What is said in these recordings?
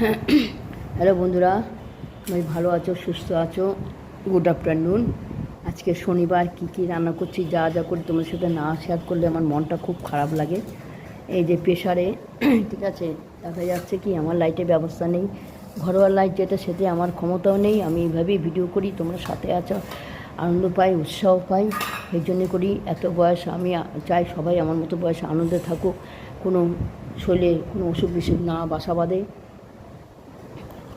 Hello বন্ধুরা, তুমি ভালো আছো, সুস্থ আছো? গুড আফটারনুন আজকে শনিবার, কী কী রান্না করছি, যা যা করি তোমার সাথে না শেয়ার করলে আমার মনটা খুব খারাপ লাগে। এই যে প্রেশারে ঠিক আছে, দেখা যাচ্ছে কি আমার লাইটের ব্যবস্থা নেই। ঘরোয়া লাইট যেটা, সেতে আমার ক্ষমতাও নেই। আমি এইভাবেই ভিডিও করি, তোমরা সাথে আছো। আনন্দ পাই, উৎসাহ পাই। এই জন্যে করি, এত বয়স, আমি চাই সবাই আমার মতো বয়সে আনন্দে থাকুক। কোনো শরীরে কোনো অসুখ বিসুখ না, বাসা বাঁধে।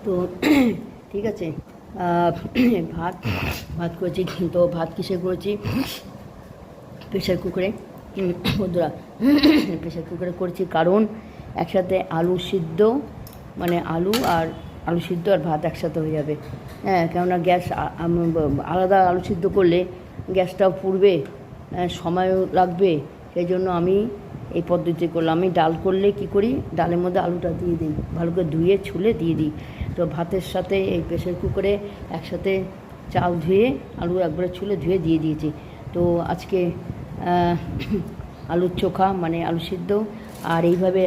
তো ঠিক আছে। ভাত ভাত করেছি তো ভাত কিসে করেছি? প্রেশার কুকারে। বন্ধুরা প্রেশার কুকারে করেছি কারণ একসাথে আলু সিদ্ধ মানে আলু আর আলু সিদ্ধ আর ভাত একসাথে হয়ে যাবে। হ্যাঁ কেননা গ্যাস আলাদা আলু সিদ্ধ করলে গ্যাসটাও পুড়বে হ্যাঁ, সময়ও লাগবে। সেই জন্য আমি এই পদ্ধতি করলাম। আমি ডাল করলে কি করি? ডালের মধ্যে আলুটা দিয়ে দিই। ভালো করে ধুয়ে, ছুলে দিয়ে দিই। তো ভাতের সাথে এই প্রেশার কুকারে একসাথে চাল ধুয়ে, আলু একবারে ছুলে ধুয়ে দিয়ে দিয়েছি। তো আজকে আলুর চোখা মানে আলু সিদ্ধ। আর এইভাবে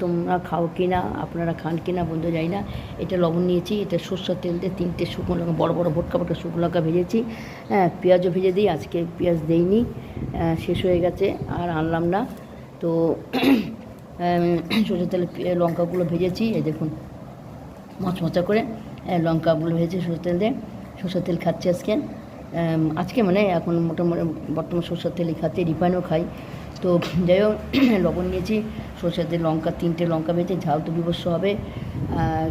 তোমরা খাও কি না, আপনারা খান কি না বন্ধু যাই না। এটা লবণ নিয়েছি, এটা সর্ষের তেল দিয়ে তিনটে শুকনো লঙ্কা, বড়ো বড় ভোটকা ভোটকা শুকনো লঙ্কা ভেজেছি। হ্যাঁ পেঁয়াজও ভেজে দিই, আজকে পেঁয়াজ দেইনি। শেষ হয়ে গেছে, আর আনলাম না। তো সরষের তেলে লঙ্কাগুলো ভেজেছি, এই দেখুন, মচমচা করে লঙ্কাগুলো ভেজেছি সরষের তেল দিয়ে, সরষের তেল খাচ্ছি আজকে আজকে মানে এখন মোটামুটি বর্তমান সরষের তেলই খাচ্ছি, রিফাইনও খাই তো যাই হোক, লবণ নিয়েছি, সরষের তেল, লঙ্কা, তিনটে লঙ্কা ভেজে ঝাল তো বিবস্য হবে।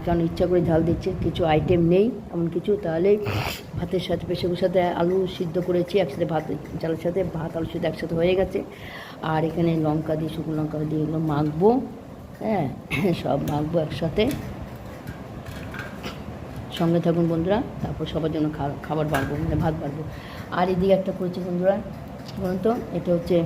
কারণ ইচ্ছা করে ঝাল দিচ্ছে, কিছু আইটেম নেই, এমন কিছু। তাহলে ভাতের সাথে পেশাগুলোর সাথে আলু সিদ্ধ করেছি, একসাথে ভাত, চালের সাথে ভাত আলু সিদ্ধ একসাথে হয়ে গেছে। আর এখানে লঙ্কা দিয়ে, শুকনো লঙ্কা দিয়ে এগুলো মাখবো হ্যাঁ? সব মাখবো একসাথে। সঙ্গে থাকুন বন্ধুরা, তারপর সবার জন্য খাবার বাড়বো মানে ভাত বাড়বো। আর এদিকে একটা করেছি বন্ধুরা বলুন তো? এটা হচ্ছে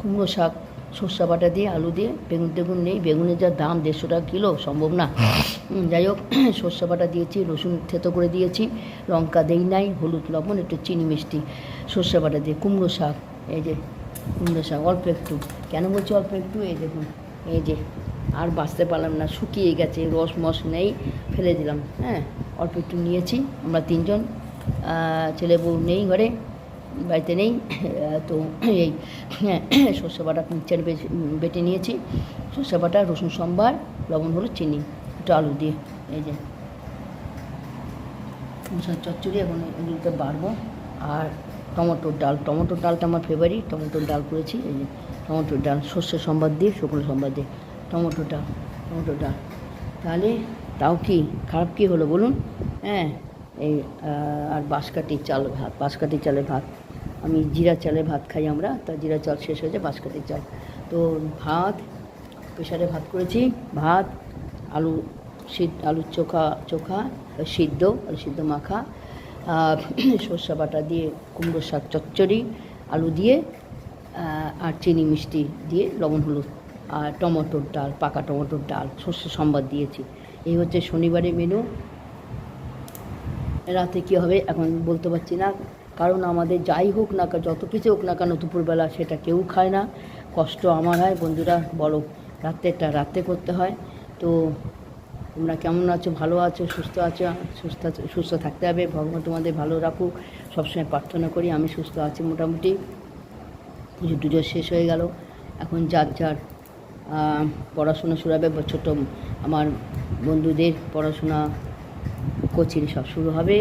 কুমড়ো শাক, সর্ষা বাটা দিয়ে, আলু দিয়ে, বেগুন টেগুন নেই, বেগুনের যা দাম দেড়শো টাকা কিলো, সম্ভব না। যাই হোক, সর্ষা বাটা দিয়েছি, রসুন থেতো করে দিয়েছি, লঙ্কা দেই নাই, হলুদ, লবণ, একটু চিনি মিষ্টি, সর্ষা বাটা দিয়ে কুমড়ো শাক, এই যে কুমড়ো শাক, অল্প একটু। কেন বলছি অল্প একটু? এই দেখুন, এই যে, আর বাঁচতে পারলাম না, শুকিয়ে গেছে, রস মস নেই, ফেলে দিলাম হ্যাঁ অল্প একটু নিয়েছি, আমরা তিনজন ছেলে বউ নেই ঘরে বাড়িতে নেই, তো এই সর্ষে বাটা মিক্সচার বেটে নিয়েছি। সর্ষে বাটা রসুন, সম্বার, লবণ, হলুদ, চিনি, একটু আলু দিয়ে। এই যে চচ্চড়ি, এখন এগুলোতে বাড়বো। আর টমেটোর ডাল, টমেটোর ডালটা আমার ফেভারিট টমেটোর ডাল করেছি। এই যে টমেটোর ডাল, সর্ষে সম্বাদ দিয়ে, শুকনো সম্বাদ দিয়ে। টমেটো ডাল টমেটো ডাল। তাহলে তাও কি খারাপ কি হলো বলুন? হ্যাঁ এই আর বাঁশকাঠি চাল ভাত, বাঁশকাঠি চালের ভাত। আমি জিরা চালে ভাত খাই আমরা। তা জিরা চাল শেষ হয়েছে বাঁশকাঠির চাল। তো ভাত প্রেশারে ভাত করেছি। ভাত, আলু সিদ্ধ আলুর চোখা চোখা, সিদ্ধ, আলু সিদ্ধ মাখা সর্ষে বাটা দিয়ে কুমড়ো শাক চচ্চড়ি, আলু দিয়ে আর চিনি মিষ্টি দিয়ে লবণ হলুদ, আর টমেটোর ডাল, পাকা টমেটোর ডাল, সর্ষে সম্বাদ দিয়েছি। এই হচ্ছে শনিবারের মেনু রাতে কী হবে এখন বলতে পারছি না। কারণ আমাদের যাই হোক না যত কিছু হোক না কেন দুপুরবেলা সেটা কেউ খায় না। কষ্ট আমার হয়, বন্ধুরা বলো রাত্রেটা রাত্রে করতে হয়। তো তোমরা কেমন আছো? ভালো আছো? সুস্থ আছো? সুস্থ সুস্থ থাকতে হবে। ভগবান তোমাদের ভালো রাখুক। সবসময় প্রার্থনা করি, আমি সুস্থ আছি মোটামুটি। পুজো টুজো শেষ হয়ে গেল। এখন যার যার পড়াশোনা শুরু হবে ছোটো আমার বন্ধুদের পড়াশোনা, কোচিং সব শুরু হবে।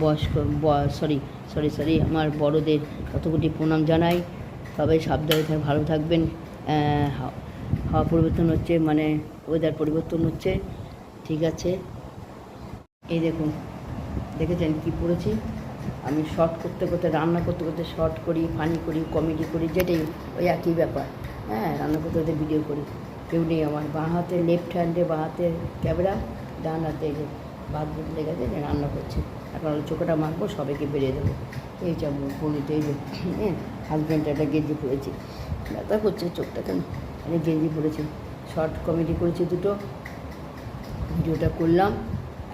বয়স্ক সরি সরি সরি আমার বড়দের কতগুলি প্রণাম জানাই। সবাই সাবধানে থাক, ভালো থাকবেন। হাওয়া- পরিবর্তন হচ্ছে মানে ওয়েদার পরিবর্তন হচ্ছে, ঠিক আছে? এই দেখুন, দেখেছেন কি পড়েছি? আমি শর্ট করতে করতে, রান্না করতে করতে শর্ট করি ফানি করি কমেডি করি, যেটাই, ওই একই ব্যাপার। হ্যাঁ রান্না করতে করতে ভিডিও করি। কেউ নেই আমার, বাঁ হাতে লেফট হ্যান্ডে বাঁ হাতে ক্যামেরা ডান হাতে ভাত বদলে গেছে যে রান্না করছে। এখন আলু চোখাটা মাখবো, সবাইকে বেরিয়ে দেবো। এই যাব বলিতে এই যে হ্যাঁ একটা গেঞ্জি পরেছি। ব্যথা করছে চোখটা কেন? আমি গেঞ্জি পরেছি। শর্ট কমেডি করেছি দুটো। ভিডিওটা করলাম।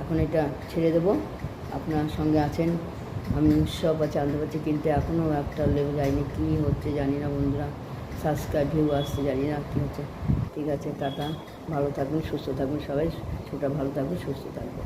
এখন এটা ছেড়ে দেবো। আপনার সঙ্গে আছেন। আমি উৎসব আছে আনতে পারছি কিন্তু এখনও একটা লেগে যায়নি। কী হচ্ছে জানি না বন্ধুরা। সাবস্ক্রাইব ভিউ আসছে জানি না, কী হচ্ছে? ঠিক আছে, টাটা, ভালো থাকবেন, সুস্থ থাকবেন সবাই ছোটা ভালো থাকবে সুস্থ থাকবে